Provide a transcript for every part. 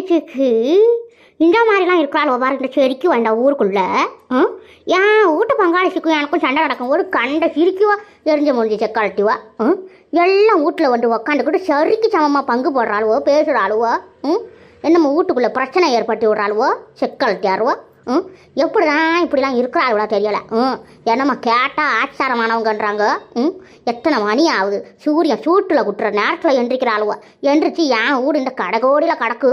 இதுக்கு இந்த மாதிரிலாம் இருக்கிறாள் பாரு இந்த செடிக்கு வந்த ஊருக்குள்ள. ம்? ஏன் வீட்டு பங்காளிச்சுக்கும் எனக்கும் சண்டை நடக்கும். ஒரு கண்ட சிரிக்குவா எரிஞ்ச முடிஞ்சு செக்காலட்டிவா ம் எல்லாம் வீட்டில் வந்து உக்காந்துக்கிட்டு சரிக்கு சமமாக பங்கு போடுறாளுவோ பேசுகிறாளுவோ ம்? என்னமோ வீட்டுக்குள்ளே பிரச்சனை ஏற்பட்டு விடுறாளுவோ செக்காலட்டியாருவோ ம்? எப்படிதான் இப்படிலாம் இருக்கிறா இவ்வளோ தெரியலை? ம்? என்னம்மா கேட்டால் ஆச்சாரமானவங்கன்றாங்க? ம்? எத்தனை மணி ஆகுது சூரியன் சூட்டில் குட்டுற நேரத்தில் எந்திரிக்கிறாளுவ? எந்திரிச்சு என் வீடு இந்த கடகோடியில் கிடக்கு.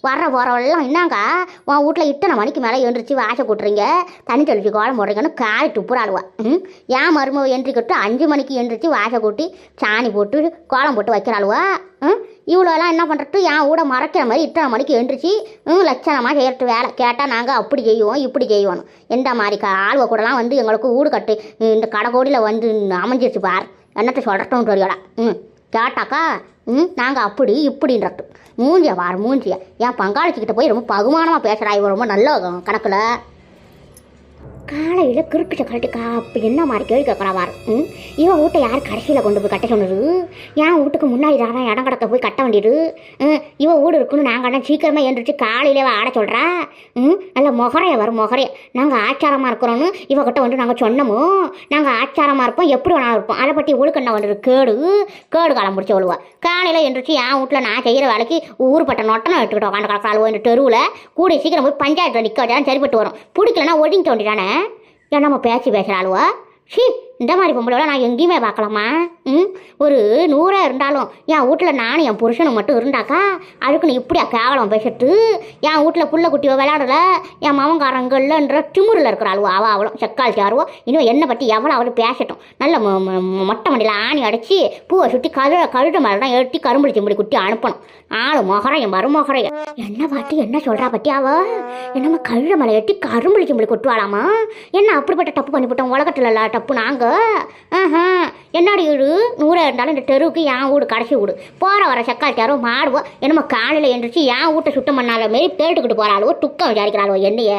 வர போகிறவெல்லாம் என்னங்க? உன் வீட்டில் இத்தனை மணிக்கு மேலே எந்திரிச்சு வாசை கூட்டுறீங்க? தண்ணி தெளிச்சு கோலம் போடுறீங்கன்னு காலி துப்புறாளுவ? ம்? ஏன் மருமக எந்திரிக்கிட்டு அஞ்சு மணிக்கு எந்திரிச்சு வாசை கூட்டி சாணி போட்டு கோலம் போட்டு வைக்கிறாளுவ? ம்? இவ்வளோலாம் என்ன பண்ணுறது என் கூட மறைக்கிற மாதிரி இத்தனை மணிக்கு எந்திரிச்சு லட்சணமாக செய்யறது வேலை. கேட்டால் நாங்கள் அப்படி செய்வோம் இப்படி செய்வோம் எந்த மாதிரி கா ஆளுவ கூடலாம் வந்து எங்களுக்கு வீடு கட்டு. இந்த கடைக்கோடியில் வந்து அமைஞ்சிருச்சு பார். என்னத்தை சொல்கிறோம் தெரியல. ம் கேட்டாக்கா ம் நாங்கள் அப்படி இப்படின்றது. மூஞ்சியா பார் மூஞ்சியா. என் பங்காளிச்சிக்கிட்ட போய் ரொம்ப பகுமானமாக பேசுகிறா இவன் ரொம்ப நல்ல கணக்கில். காலையில் கிறுக்கு சக்கரட்டி கா அப்போ என்ன மாதிரி கேள்வி கேட்குறவாரு ம்? இவன் வீட்டை யார் கடைசியில் கொண்டு போய் கட்ட சொன்னது? என் வீட்டுக்கு முன்னாடி தான் இடம் கடக்க போய் கட்ட வேண்டியது? ம்? இவன் வீடு இருக்குன்னு நாங்கள் அண்ணன் சீக்கிரமாக எழுந்திரிச்சு காலையிலே ஆட சொல்கிறா ம்? நல்ல முகரைய வரும் முகரைய. நாங்கள் ஆச்சாரமாக இருக்கிறோன்னு இவகிட்ட வந்து நாங்கள் சொன்னோமோ? நாங்கள் ஆச்சாரமாக இருப்போம் எப்படி வேணாலும் இருப்போம். அதை பற்றி ஒழுக்கண்ணா வந்துடு கேடு. கேடு காலம் முடிச்சு விழுவா காலையில் எழுந்திரிச்சு என் வீட்டில் நான் செய்கிற வேலைக்கு ஊர்பட்ட நொட்டனை எடுத்துக்கிட்டோம் உட்காந்து கிடக்காளுவோ இந்த தெருவில் கூடிய சீக்கிரம் போய் பஞ்சாயத்தில் நிற்க சரிப்பட்டு வரும். பிடிக்கலன்னா ஒதுங்கிட்டு வேண்டியதானே ஏன்னா நம்ம பேச்சு பேசுகிறாளுவா ஷீ இந்த மாதிரி பொம்பளை நான் எங்கேயுமே பார்க்கலாமா? ம்? ஒரு நூறே இருந்தாலும் என் வீட்டில் நானும் என் புருஷனும் மட்டும் இருந்தாக்கா அதுக்குன்னு இப்படியா கேவலம் பேசிட்டு என் வீட்டில் புள்ள குட்டி விளையாடல என் மவங்காரங்கள்லன்ற திமுறில் இருக்கிறாளுவோ அவள் அவளும் செக்கால் சாருவோ இன்னும் என்னை பற்றி எவ்வளோ அவளும் பேசட்டும். நல்ல மொ- மொட்டை மண்டியில் ஆணி அடைச்சி பூவை சுற்றி கழு கழுத மாதிரி தான் எட்டி கரும்புளி சிம்புளி குட்டி அனுப்பணும். ஆளு மொகரையும் மருமொகரையும் என்ன பார்த்து என்ன சொல்கிறா பற்றி அவ? என்னம்மா கழுத மலை எட்டி கரும்புளி சிம்புளி கொட்டுவாளாமா? என்ன அப்படிப்பட்ட தப்பு பண்ணிவிட்டோம்? உலகத்தில் டப்பு தப்பு நாங்க ஆஹா என்னடி வீடு நூறாக இருந்தாலும் இந்த தெருவுக்கு என் வீடு கடைசி வீடு. போகிற வர சக்கால் யாரோ மாடுவோம் என்னமோ காலையில் எழுந்திரிச்சு என் வீட்டை சுத்தம் பண்ணாத மாரி தேட்டுக்கிட்டு போகிறாளோ துக்கம் விசாரிக்கிறாளோ என்னைய?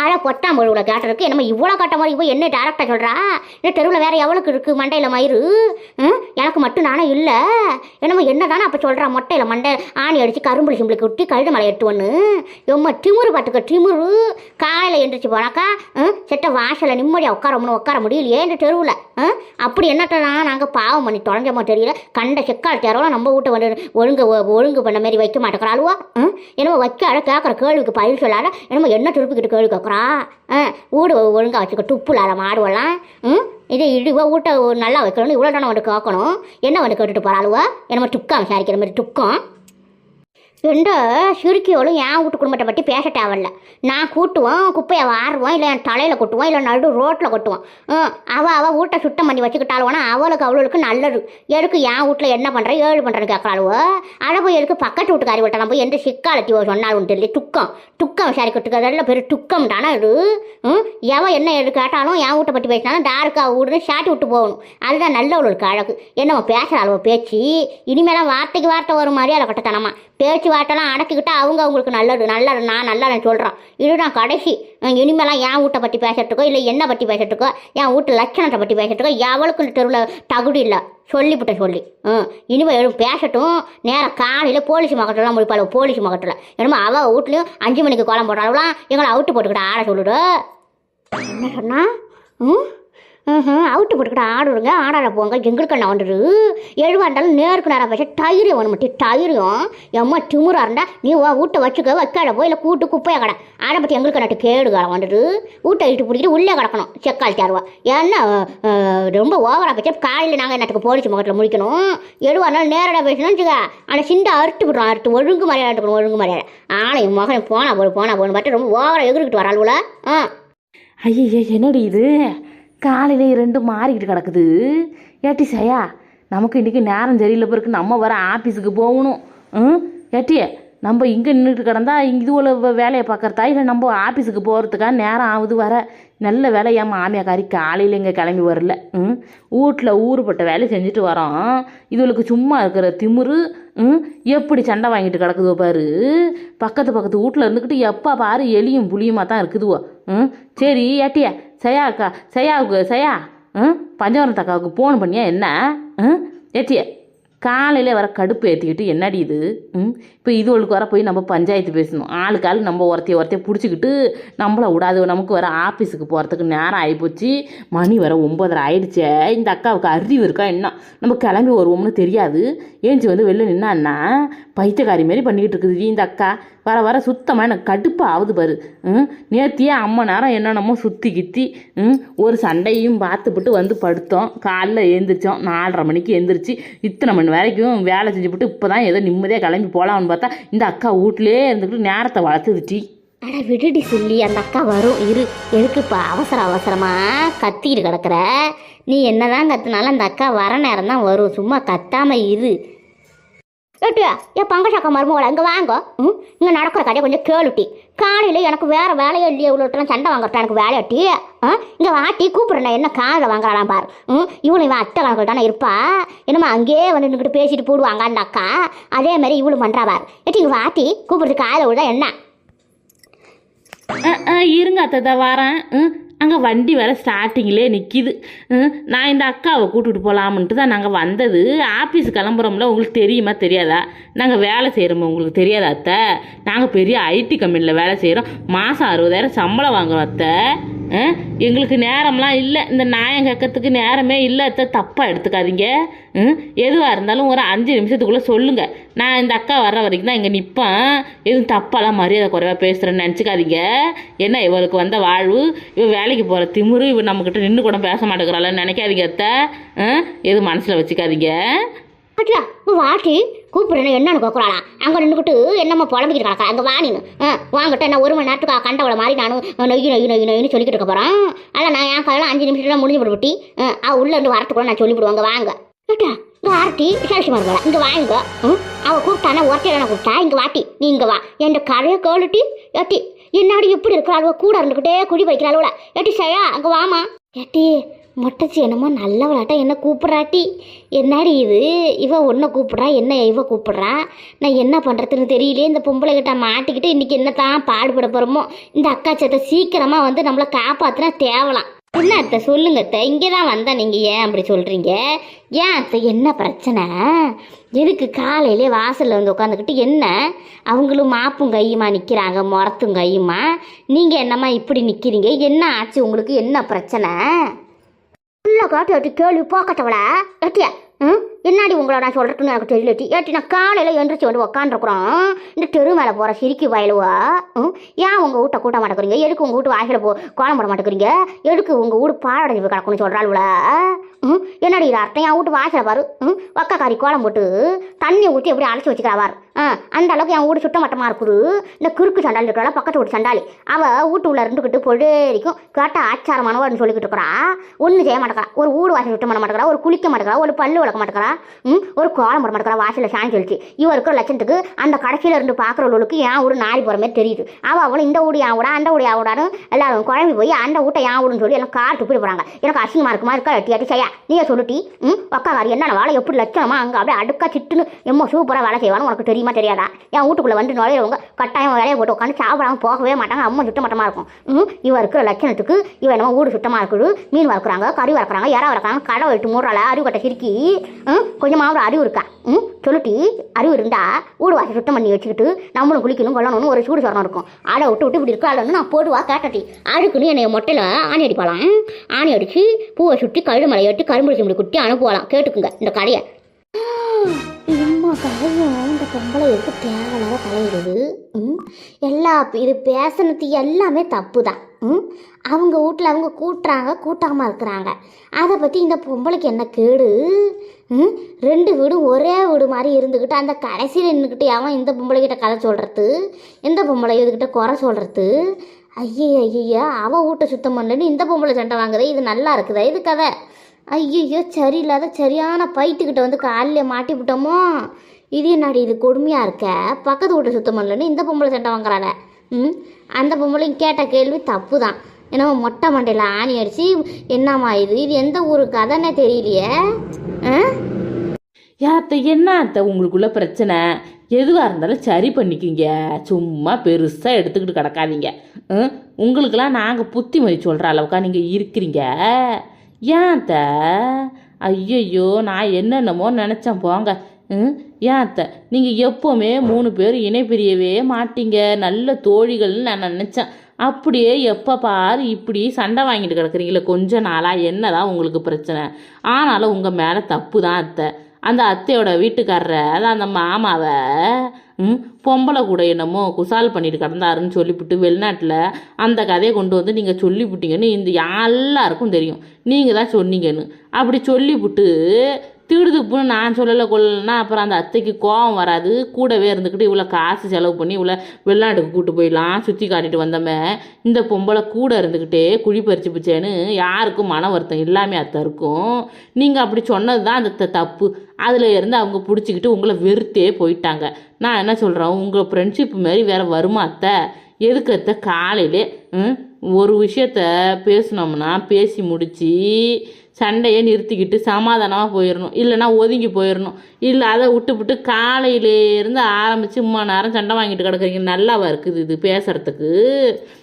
ஆனால் பொத்தாம் பொழுவுல கேட்டதுக்கு என்னமோ இவ்வளோ கட்ட மாதிரி இவ என்ன டேரக்டாக சொல்கிறா இந்த தெருவில் வேறு எவ்வளோக்கு இருக்குது மண்டையில் மயிறு? எனக்கு மட்டும் நானே இல்லை. என்னமோ தானே அப்போ சொல்கிறா மொட்டையில் மண்டை ஆணி அடித்து கரும்புளி சிம்பிளுக்கு விட்டு கழுத மலை எட்டு ஒன்று எம்ம திமுரு பார்த்துக்க திமுரு. காலையில் எழுந்திரிச்சு போனாக்கா ம், செட்ட வாசலில் நிம்மதியாக உட்கார உட்கார முடியலையே இந்த தெருவில். அப்படி என்னட்ட நாங்கள் பாவம் பண்ணி தொலைஞ்சோமோ தெரியல. கண்ட செக்கால் தேரோலாம் நம்ம வீட்டை வந்து ஒழுங்கு ஒ- ஒழுங்கு பண்ண மாதிரி வைக்க மாட்டேங்கிறாளுவா என்னமோ வைக்காத கேட்குற கேள்விக்கு பதில் சொல்லாத என்னமோ என்ன திருப்பிக்கிட்டு கேள்வி கேட்குறா வீடு ஒழுங்காக வச்சுக்க துப்புலாத மாடுவெல்லாம். ம்? இது இடுவா வீட்டை நல்லா வைக்கணும்னு இவ்வளோ தானே வந்து கேட்கணும் என்ன வந்து கேட்டுட்டு போகிறாளுவா என்னமோ துக்கம் விசாரிக்கிற மாதிரி துக்கம். எந்த சிறுக்கியோளும் என் வீட்டு குடும்பத்தை பற்றி பேச தேவையில்ல நான் கூட்டுவோம் குப்பையை வாருவோம் இல்லை என் தலையில் கொட்டுவோம் இல்லை நடு ரோட்டில் கொட்டுவோம். ம், அவள் வீட்டை சுத்தம் பண்ணி வச்சுக்கிட்டாலுவோனா அவளுக்கு அவளுக்கு நல்லது. எதுக்கு என் வீட்டில் என்ன பண்ணுற ஏழு பண்ணுறேன்னு கேட்கறாளுவோ அதை போய் எதுக்கு பக்கத்து வீட்டுக்காரி விட்ட நம்ம எந்த சிக்காலத்தி சொன்னாலும் தெரியல. துக்கம். துக்கம் விசாரிக்கிறதுக்கு அதெல்லாம் பெரிய துக்கம் தானே இது ம், எவன் என்ன எது கேட்டாலும் என் வீட்டை பற்றி பேசினாலும் தாருக்கா வீடுன்னு சாட்டி விட்டு போகணும். அதுதான் நல்லவளுக்கு அழகு. என்னவோ பேசுகிறாளுவோ பேச்சு. இனிமேலாம் வார்த்தைக்கு வார்த்தை வரும் மாதிரி அதை கட்டத்தனமா. பேச்சு வார்த்தைலாம் அடக்கிக்கிட்டா அவங்க அவங்களுக்கு நல்லது நல்லது நான் நல்லா சொல்கிறேன் இதுதான் கடைசி. இனிமேலாம் என் வீட்டை பற்றி பேசுறதுக்கோ இல்லை என்ன பற்றி பேசுறதுக்கோ என் வீட்டு லட்சணத்தை பற்றி பேசுறதுக்கோ எவளுக்கு தெருவில் தகுதி இல்லை. சொல்லிவிட்ட சொல்லி. ம் இனிமேல் எதுவும் பேசட்டும். நேராக காலையில் போலீஸ் மகட்டெல்லாம் முடிப்பாள் போலீஸ் மகட்டில் என்னமோ அவள் வீட்லேயும் அஞ்சு மணிக்கு கோலம் போடுறாங்களாம் எங்களை அவுட்டு போட்டுக்கிட்ட ஆட சொல்லுடு என்ன சொன்னால் ம்? அவுட்டு போட்டுக்கிட்ட ஆடுறங்க ஆடாட போங்க எங்களுக்கு என்ன வந்துடு எழுவா இருந்தாலும் நேருக்கு நேரம் பேச டயிரியம் ஒன்று மட்டும் டயிரியம் எம்மா திமுறா இருந்தா நீ வீட்டை வச்சுக்க வைக்காட போய் இல்லை கூட்டு குப்பையை கடை. அதை பற்றி எங்களுக்கு நட்டு கேடு காலம் வந்துடு வீட்டை இட்டு பிடிக்கிட்டு உள்ளே கிடக்கணும் செக்கால் தருவா ஏன்னா ரொம்ப ஓவராக பேச காலையில் நாங்கள் என்னத்துக்கு போலீஸ் முகத்தில் முடிக்கணும் எழுவா இருந்தாலும் நேரடியாக பேசணும்னு வச்சுக்க. ஆனால் சிண்டை அறுத்து விடுறோம் அறுத்து ஒழுங்கு மரியாதை எடுக்கணும் ஒழுங்கு மரியாதை. ஆளையும் மகன் போனா போடு போனா போன்னு பார்த்து ரொம்ப ஓவராக எகிரிக்கிட்டு வராளுல ஆ. ஐயய்ய என்னடி இது? காலையிலே ரெண்டு மாறிக்கிட்டு கிடக்குது. ஏட்டி சையா நமக்கு இன்றைக்கி நேரம் சரியில்லை பிறகு நம்ம வர ஆஃபீஸுக்கு போகணும். ம்? ஏட்டியே நம்ம இங்கே நின்றுட்டு கிடந்தா இங்கே இதுவோல வேலையை பார்க்கறதா? இல்லை நம்ம ஆஃபீஸுக்கு போகிறதுக்கா நேரம் ஆகுது வர. நல்ல வேலை ஏன் மாமியாக்காரி காலையில் இங்கே கிளம்பி வரல. ம்? வீட்டில் ஊறுபட்ட வேலை செஞ்சுட்டு வரோம் இதுகளுக்கு சும்மா இருக்கிற திமுரு ம்? எப்படி சண்டை வாங்கிட்டு கிடக்குதோ பாரு. பக்கத்து பக்கத்து வீட்டில் இருந்துக்கிட்டு எப்போ பாரு எலியும் புளியுமா தான் இருக்குதுவோ. ம்? சரி ஏட்டியா சையா அக்கா சையாவுக்கு சையா ம் பஞ்சவரம் அக்காவுக்கு ஃபோன் பண்ணியா என்ன? ம் ஏற்றிய காலையில் வர கடுப்பு ஏற்றிக்கிட்டு என்னடி இது? ம்? இப்போ இதுவளுக்கு வர போய் நம்ம பஞ்சாயத்து பேசணும். ஆளுக்கு ஆள் நம்ம ஒருத்தைய ஒருத்தைய பிடிச்சிக்கிட்டு நம்மளை விடாது. நமக்கு வர ஆஃபீஸுக்கு போகிறதுக்கு நேரம் ஆகிப்போச்சு மணி வர ஒம்பதரை ஆயிடுச்சே. இந்த அக்காவுக்கு அறிவு இருக்கா என்ன? நம்ம கிளம்பி வருவோம்னு தெரியாது. ஏஞ்சி வந்து வெளில நின்னான்னா பைத்தியக்காரி மாரி பண்ணிக்கிட்டு இருக்குது இந்த அக்கா. வர வர சுத்தமாக எனக்கு கடுப்பு ஆகுது பாரு. ம்? நேத்தியே அம்மா நேரம் என்னென்னமோ சுற்றி கித்தி ம்? ஒரு சண்டையும் பார்த்துப்பட்டு வந்து படுத்தோம். காலைல எழுந்திரிச்சோம். நாலரை மணிக்கு எழுந்திரிச்சு இத்தனை மணி வரைக்கும் வேலை செஞ்சுப்பட்டு இப்போ தான் ஏதோ நிம்மதியாக கிளம்பி போகலாம்னு பார்த்தா இந்த அக்கா வீட்லேயே இருந்துக்கிட்டு நேரத்தை வளர்த்துதுட்டி அட விடுடி சொல்லி அந்த அக்கா வரும். இரு எதுக்குப்பா அவசர அவசரமாக கத்திக்கிட்டு கிடக்குற? நீ என்னதான் கத்துனாலும் அந்த அக்கா வர நேரம் தான் வரும். சும்மா கத்தாம இரு. ஏட்டியா ஏன் பங்கஜாக்கா மருமகளை இங்கே வாங்க. ம் இங்கே நடக்கிற கதையை கொஞ்சம் கேளுட்டி. காலையில் எனக்கு வேறு வேலையே இல்லையே இவ்வளோட்டெல்லாம் சண்டை வாங்குறதா எனக்கு வேலையாட்டி ஆ இங்கே வாட்டி கூப்பிட்றேன் என்ன காதை வாங்குறாளாம் பாரு. ம் இவளும் இவன் அத்தை கணக்கில் தானே இருப்பா. என்னம்மா அங்கேயே வந்து நின்றுட்டு பேசிட்டு போடுவாங்க அந்த அக்கா. அதே மாதிரி இவளும் பண்ணுறா பாரு. ஏட்டி இங்கே வாட்டி கூப்பிட்றது காதை விட என்ன? ஆ, இருங்க அத்தை தான் வரேன். ம் அங்கே வண்டி வேற ஸ்டார்டிங்லேயே நிற்கிது நான் இந்த அக்காவை கூட்டிகிட்டு போகலாமன்ட்டு தான் நாங்கள் வந்தது. ஆஃபீஸ் கிளம்புறோம்ல உங்களுக்கு தெரியுமா தெரியாதா? நாங்கள் வேலை செய்கிறோமா உங்களுக்கு தெரியாதா அத்தை? நாங்கள் பெரிய ஐடி கம்பெனியில் வேலை செய்கிறோம் மாதம் அறுபதாயிரம் சம்பளம் வாங்குறோம் அத்தை. எங்களுக்கு நேரம்லாம் இல்லை. இந்த நியாயம் கேட்கறதுக்கு நேரமே இல்லை. தப்பாக எடுத்துக்காதீங்க. ம் எதுவாக இருந்தாலும் ஒரு அஞ்சு நிமிஷத்துக்குள்ளே சொல்லுங்கள் நான் இந்த அக்கா வர்ற வரைக்கும் தான் இங்கே நிற்பேன் எதுவும் தப்பாலாம் மரியாதை குறைவாக பேசுகிறேன்னு நினச்சிக்காதீங்க. என்ன இவளுக்கு வந்த வாழ்வு? இவள் வேலைக்கு போகிற திமிரு இவ நம்மக்கிட்ட நின்று கூட பேச மாட்டேங்கிறாளன்னு நினைக்காதீங்க அத்தை. ஆ, எதுவும் மனசில் வச்சுக்காதீங்க. அட்டியா வாட்டி கூப்பிடுறேன் என்னன்னு கேட்குறாளா அங்கே நின்றுக்கிட்டு என்னம்மா புலம்பிக்கிட்டு கிடக்கா அங்கே வாணின்னு ஆ வாங்கிட்ட என்ன ஒரு மணி நேரத்துக்கு கண்டவளை மாதிரி நானும் நொய்யு நொய் நொய் நொய்யுன்னு சொல்லிக்கிட்டு இருக்க போகிறேன் அதில் நான் என் கையில் அஞ்சு நிமிஷத்துல முடிஞ்சு விடுபட்டி ஆ உள்ளே இருந்து வரத்துக்குள்ள நான் சொல்லிவிடுவாங்க வாங்க. கேட்டா இங்கே ஆர்த்தி விசாரிச்சு மருமலை இங்கே வாங்க ம் அவள் கூப்பிட்டானா ஒருத்தையில கூப்பிட்டா இங்கே வாட்டி நீ இங்கே வா. என் கரையை கேளுட்டி ஏட்டி என்னாடி எப்படி இருக்கிறாளுவ கூட இருந்துக்கிட்டே குடி வைக்கிறாளுவல எட்டி சையா அங்கே வாமா எட்டி மொட்டச்சி என்னமோ நல்லவளாட்ட என்ன கூப்பிட்றாட்டி? என்னடி இது? இவ ஒன்றை கூப்பிட்றா? என்ன இவ கூப்பிட்றா? நான் என்ன பண்ணுறதுன்னு தெரியலையே இந்த பொம்பளை கிட்ட மாட்டிக்கிட்டு இன்றைக்கி என்ன தான் பாடுபட போகிறோமோ இந்த அக்கா சத்தை சீக்கிரமாக வந்து நம்மளை காப்பாற்றினா தேவலாம். என்ன அத்தை? சொல்லுங்க அத்தை. இங்கே தான் வந்தேன் நீங்கள் ஏன் அப்படி சொல்கிறீங்க ஏன் அத்தை? என்ன பிரச்சனை? எதுக்கு காலையிலே வாசலில் வந்து உட்காந்துக்கிட்டு என்ன? அவங்களும் மாப்பும் கையுமா நிற்கிறாங்க முறத்தும் கையுமா? நீங்கள் என்னம்மா இப்படி நிற்கிறீங்க என்ன ஆச்சு உங்களுக்கு? என்ன பிரச்சனை? உள்ள காட்டு எட்டி கேள்வி போக்கட்டவளா எட்டிய ம்? என்னாடி உங்களை நான் சொல்கிறதுன்னு எனக்கு தெரியல. ஏட்டி நான் காலையில் எந்திரிச்சு வந்து உக்காந்துருக்குறோம். இந்த தெரு மேலே போகிற சிரிக்கி வயலுவா? ம்? ஏன் உங்கள் வீட்டை கூட்ட மாட்டேங்கிறீங்க? எதுக்கு உங்கள் வீட்டு வாசலில் போ கோலம் போட மாட்டேங்கிறீங்க? எதுக்கு உங்கள் வீடு பாலடைஞ்சு கிடக்குன்னு சொல்கிறாள் ம்? என்னடி இது அர்த்தம்? என் வீட்டு வாசலை பாரு. ம்? வக்கக்காரி கோலம் போட்டு தண்ணி ஊற்றி எப்படி அழைச்சி வச்சுக்கிறாவார் ஆ அந்த அளவுக்கு என் வீடு சுத்த மட்டமாக இருக்குது. இந்த குறுக்கு சண்டாளி இருக்கிறாள்? பக்கத்து வீட்டு சண்டாளி. அவள் வீட்டு உள்ள இருந்துக்கிட்டு பொழுதிக்கும் கேட்ட ஆச்சாரமானவான்னு சொல்லிக்கிட்டு இருக்கிறா. ஒன்றும் செய்ய மாட்டேங்கிறா. ஒரு வீடு வாசல் சுத்தம் பண்ண மாட்டேங்கிறா. ஒரு குளிக்க மாட்டேங்கிறா. ஒரு பல்லு விளக்க மாட்டேங்கிறா. ம் ஒரு கோலம் போட மாட்டேங்கிறா வாசலில் சாணி சொல்லிச்சு இவ இருக்கிற லட்சத்துக்கு அந்த கடைசியில் இருந்து பார்க்குறவளுக்கு என் வீடு நாரி போகிற மாதிரி தெரியுது. அவள் அவளும் இந்த வீடு என் விடா அந்த ஊடி என் விடான்னு எல்லாரும் குழம்பி போய் அந்த வீட்டை ஏன் வீடுன்னு சொல்லி எல்லாம் கார் துப்பிட்டு போகிறாங்க எனக்கு அசிங்கமாக இருக்குமா? இருக்கா? எட்டி எட்டி செய்யா. நீயே சொல்லிட்டி. ம் பக்காவாரி என்ன வேலை? எப்படி லட்சணமா? அங்கே அப்படியே அடுக்கா சிட்டுன்னு எம்மோ சூப்பராக வேலை செய்வான்னு உனக்கு தெரியுமா தெரியாதா? என் வீட்டுக்குள்ளே வந்து நுழையிறவங்க கட்டாயம் வேலையை போட்டு உட்காந்து சாப்பிடாம போகவே மாட்டாங்க. அம்மா சுத்தமட்டமாக இருக்கும். ம் இவ இருக்கிற லட்சணத்துக்கு இவ என்னமோ வீடு சுத்தமாக இருக்குது. மீன் வளர்க்குறாங்க கறி வளர்க்குறாங்க இறா வளர்க்குறாங்க கடை வெட்டு மூடுறாள் அறிவு கட்ட சிரிக்கி. ம் கொஞ்சமாவது அறிவு இருக்கா? ம் சொல்லிட்டு அறிவு இருந்தால் ஊடு வாசல் சுத்தம் பண்ணி வச்சுக்கிட்டு நம்மளும் குளிக்கணும் கொள்ளணும்னு ஒரு சூடு சொரணம் இருக்கும். ஆடை விட்டு விட்டு இப்படி இருக்காளன்னு நான் போட்டுவா கேட்டட்டி அழுக்குன்னு என்னை மொட்டையில் ஆணி அடிப்பாளாம். ஆணி அடித்து பூவை சுற்றி கழுமலை மலையொட்டி கரும்பு சிம்பி குட்டி அனுப்புவலாம் கேட்டுக்குங்க இந்த கடையை. இம்மா கதையும் இந்த பொம்பளை எதுக்கு தேவையில்லாத தலையிடுது? ம் எல்லா இது பேசுனது எல்லாமே தப்பு தான் அவங்க வீட்டில் அவங்க கூட்டுறாங்க கூட்டாமல் இருக்கிறாங்க. அதை பற்றி இந்த பொம்பளைக்கு என்ன கேடு? ம்? ரெண்டு வீடும் ஒரே வீடு மாதிரி இருந்துக்கிட்டு அந்த கடைசியில் நின்றுக்கிட்டு அவன் இந்த பொம்பளைக்கிட்ட கதை சொல்கிறது இந்த பொம்பளை இதுக்கிட்ட குறை சொல்கிறது ஐயே ஐயா அவள் வீட்டை சுத்தம் பண்ணலன்னு இந்த பொம்பளை சண்டை வாங்குதே இது நல்லா இருக்குதா? இது கதை. ஐயோ சரியில்லாத சரியான பைத்துக்கிட்ட வந்து காலில் மாட்டி விட்டோமோ? இது என்னாடி இது கொடுமையாக இருக்க? பக்கத்து வீட்டை சுத்தம் பண்ணலன்னு இந்த பொம்பளை சண்டை வாங்குறாங்க ம்? அந்த பொம்பளையும் கேட்ட கேள்வி தப்பு தான் ஏன்னா மொட்டை மண்டையில் ஆணி அடித்து என்னம்மா இது? இது எந்த ஊர்? கதைன்னே தெரியலையே. ஆ? யாத்த என்ன அத்தை உங்களுக்குள்ள பிரச்சனை? எதுவாக இருந்தாலும் சரி பண்ணிக்கிங்க. சும்மா பெருசாக எடுத்துக்கிட்டு கிடக்காதீங்க. ம் உங்களுக்கெல்லாம் நாங்கள் புத்திமதி சொல்கிற அளவுக்கா நீங்கள் இருக்கிறீங்க. ஏன் அத்தை? ஐயையோ நான் என்னென்னமோ நினச்சேன் போங்க. ம்? ஏன் அத்தை? நீங்கள் எப்போவுமே மூணு பேர் இணை பிரியவே மாட்டீங்க. நல்ல தோழிகள்னு நான் நினச்சேன். அப்படியே எப்போ பாரு இப்படி சண்டை வாங்கிட்டு கிடக்குறீங்களே கொஞ்ச நாளாக என்னதான் உங்களுக்கு பிரச்சனை? ஆனாலும் உங்கள் மேலே தப்பு தான் அத்தை. அந்த அத்தையோட வீட்டுக்காரரை அதான் அந்த மாமாவை ம் பொம்பளை கூட என்னமோ குசால் பண்ணிட்டு கிடந்தாருன்னு சொல்லிவிட்டு வெளிநாட்டில் அந்த கதையை கொண்டு வந்து நீங்கள் சொல்லிவிட்டீங்கன்னு இந்த எல்லாருக்கும் தெரியும். நீங்கள் தான் சொன்னீங்கன்னு. அப்படி சொல்லிவிட்டு திடுதுப்புன்னு நான் சொல்லலை கொள்ளலைன்னா அப்புறம் அந்த அத்தைக்கு கோவம் வராது. கூடவே இருந்துக்கிட்டு இவ்வளோ காசு செலவு பண்ணி இவ்வளோ வெளிநாட்டுக்கு கூட்டு போயிடலாம் சுற்றி காட்டிட்டு வந்தோமே. இந்த பொம்பளை கூட இருந்துக்கிட்டே குழி பறிச்சு பிச்சேன்னு யாருக்கும் மன வருத்தம் இல்லாமல் அத்தை இருக்கும். நீங்கள் அப்படி சொன்னது தான் அந்த தப்பு. அதில் இருந்து அவங்க பிடிச்சிக்கிட்டு உங்களை வெறுத்தே போயிட்டாங்க. நான் என்ன சொல்கிறேன் உங்கள் ஃப்ரெண்ட்ஷிப் மாரி வேறு வருமா அத்தை? எதுக்கு அத்தை காலையிலே ஒரு விஷயத்த பேசுனோம்னா பேசி முடித்து சண்டையை நிறுத்திக்கிட்டு சமாதானமாக போயிடணும் இல்லைன்னா ஒதுங்கி போயிடணும் இல்லை அதை விட்டுவிட்டு காலையிலேருந்து ஆரம்பித்து இம்மா நேரம் சண்டை வாங்கிட்டு கிடக்குறீங்க. நல்லாவா இருக்குது இது பேசுகிறதுக்கு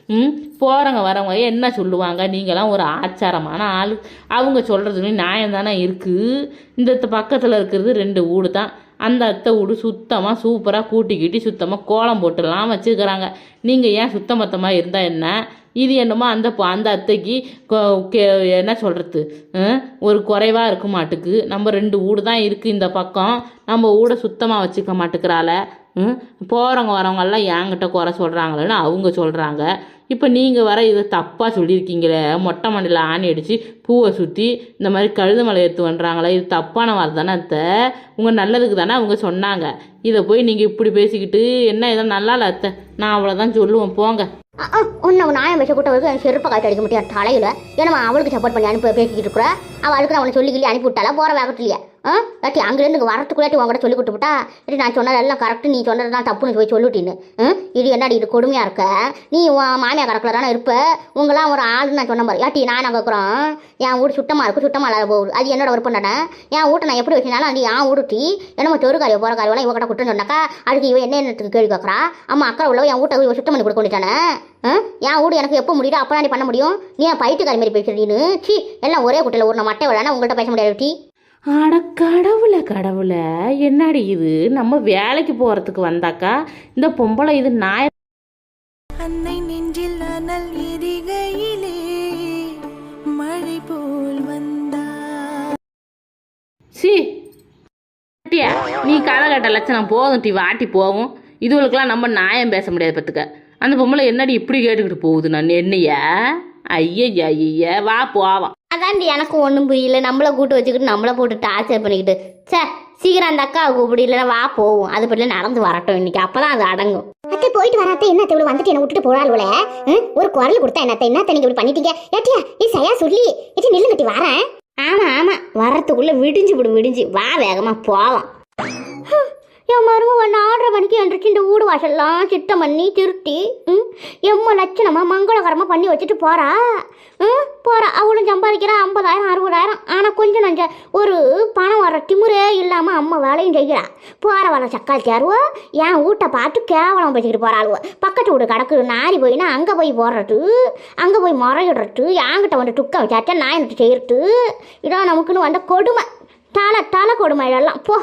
ம்? போகிறவங்க வரவங்க என்ன சொல்லுவாங்க? நீங்களாம் ஒரு ஆச்சாரமான ஆள். அவங்க சொல்கிறது நியாயம் தானே இருக்குது இந்த பக்கத்தில் இருக்கிறது ரெண்டு வீடு தான். அந்த அத்தை வீடு சுத்தமாக சூப்பராக கூட்டி சுத்தமாக கோலம் போட்டுலாம் வச்சுக்கிறாங்க. நீங்கள் ஏன் சுத்தமத்தமாக இருந்தால் என்ன? இது என்னமோ அந்த அந்த அத்தைக்கு கே- என்ன சொல்கிறது ஒரு குறைவாக இருக்க மாட்டுக்கு. நம்ம ரெண்டு வீடு தான் இருக்குது இந்த பக்கம். நம்ம வீட சுத்தமாக வச்சுக்க மாட்டுக்கிறாள. போகிறவங்க வரவங்கெல்லாம் என்கிட்ட குறை சொல்கிறாங்களேன்னு அவங்க சொல்கிறாங்க இப்போ நீங்கள் வர இதை தப்பாக சொல்லியிருக்கீங்களே? மொட்டை மண்டையில் ஆணி அடித்து பூவை சுற்றி இந்த மாதிரி கழுத மலை எடுத்து வந்துறாங்களே இது தப்பான வார்த்தை தானே அத்தை? உங்கள் நல்லதுக்கு தானே அவங்க சொன்னாங்க. இதை போய் நீங்கள் இப்படி பேசிக்கிட்டு என்ன இதை நல்லா இல்லை அத்தை? நான் அவ்வளோதான் சொல்லுவேன் போங்க. உன்னை நாயம் பேச கூட்டவருக்கு எனக்கு செருப்பை காய்ச்சி அடிக்க முடியாது தலையில்? ஏன்னா அவளுக்கு சப்போர்ட் பண்ணி அனுப்பி பேசிக்கிட்டு இருக்கிற? அவளுக்கு அவனை சொல்லி அனுப்பி விட்டாலும் போகிற வேகத்துலையே. ஆ? ஏட்டி அங்கேருந்து வரத்துக்குள்ளாட்டி உங்கள்கிட்ட சொல்லி கொடுத்துட்டா இல்லாட்டி நான் சொன்னது எல்லாம் கரெக்டு நீ சொன்னது தான் தப்புன்னு போய் சொல்லிட்டீன்னு. இது என்னடி இது கொடுமையாக இருக்க? நீ உன் மாமியார் கறக்கில் தானே இருப்ப? உங்களாம் ஒரு ஆளுன்னு நான் சொன்ன மாதிரி. ஏட்டி நான் கேட்குறோம் என் வீடு சுத்தமாக இருக்கும் சுத்தமாக இல்லாத போகுது. அது என்னோட விருப்பம் தானே? என் வீட்டை நான் எப்படி வச்சிருந்தாலும் அது என் வீடுட்டி என்னமோ தெரு காரியோ போகிற காரியெல்லாம் இவகிட்ட குற்றம் சொன்னாக்கா அதுக்கு இவன் என்ன என்ன கேள்வி கேட்குறா அம்மா அக்கா உள்ளவ என் வீட்டை சுத்தம் பண்ணி கொடுக்க வேண்டியதானே ஆ? என் வீடு எனக்கு எப்போ முடியுதோ அப்போ நீ பண்ண முடியும். நீ என் மாதிரி பேசுறீன்னு சி எல்லாம் ஒரே குட்டையில் ஒரு மட்டை விளையாட உங்கள்கிட்ட பேச முடியாது அட கடவுளை கடவுளை. என்னடி இது? நம்ம வேலைக்கு போகிறதுக்கு வந்தாக்கா இந்த பொம்பளை இது நாய அன்னை நெஞ்சில் அனல் எரிகையிலே மழை போல் வந்தார் சி. நீ களை கட்ட லட்சணம் போதும் டி வாட்டி போகும். இதுவளுக்கெல்லாம் நம்ம நியாயம் பேச முடியாது பார்த்துக்க. அந்த பொம்பளை என்னடி இப்படி கேட்டுக்கிட்டு போகுது? நான் என்னைய? ஐய ஐய வா போவான் அதாண்டி எனக்கு ஒன்றும் புரியல. நம்மளை கூட்டு வச்சுக்கிட்டு நம்மளை போட்டு டார்ச்சர் பண்ணிக்கிட்டு. சே சீக்கிரம் அந்த அக்கா கூப்பிடு இல்லைன்னா வா போவோம். அது பற்றி நடந்து வரட்டும் இன்னைக்கு. அப்பதான் அது அடங்கும். அத்தை போயிட்டு வராத்த என்ன இவ்வளவு வந்துட்டு என்ன விட்டுட்டு போறாளுவல ஒரு குரல் கொடுத்தா என்னத்த? என்னத்த நீங்க இப்படி பண்ணிட்டீங்க? ஏட்டியா நீ சரியா சொல்லி. ஏட்டி நில்லு கட்டி வரேன். ஆமா ஆமா. வரத்துக்குள்ள விடிஞ்சு விடு விடிஞ்சு. வா வேகமா போவோம் என் மருமக நாலரை மணிக்கு என்றைக்கு இந்த வீடு வாசல்லாம் சித்தம் பண்ணி திருட்டி ம்? எம்ம லட்சணமாக மங்களகரமாக பண்ணி வச்சுட்டு போகிறா ம்? போகிறா அவளும் சம்பாதிக்கிறா. ஐம்பதாயிரம் அறுபதாயிரம். ஆனால் கொஞ்சம் நஞ்ச ஒரு பணம் வர திமுறே இல்லாமல் அம்மா வேலையும் செய்கிறா. போகிற வர சக்கால் சேருவோ என் வீட்டை பார்த்து கேவலம் பேசிக்கிட்டு போகிறாளுவோ பக்கத்து வீடு கிடக்கு நாரி போயினா அங்கே போய் போடுறது அங்கே போய் முறையிடுறது என்கிட்ட வந்து துக்கம் வச்சாச்சா நான் எனக்கு செய்யறது? இதான் நமக்குன்னு வந்த கொடுமை. தலை தலை கொடுமை இதெல்லாம். போ.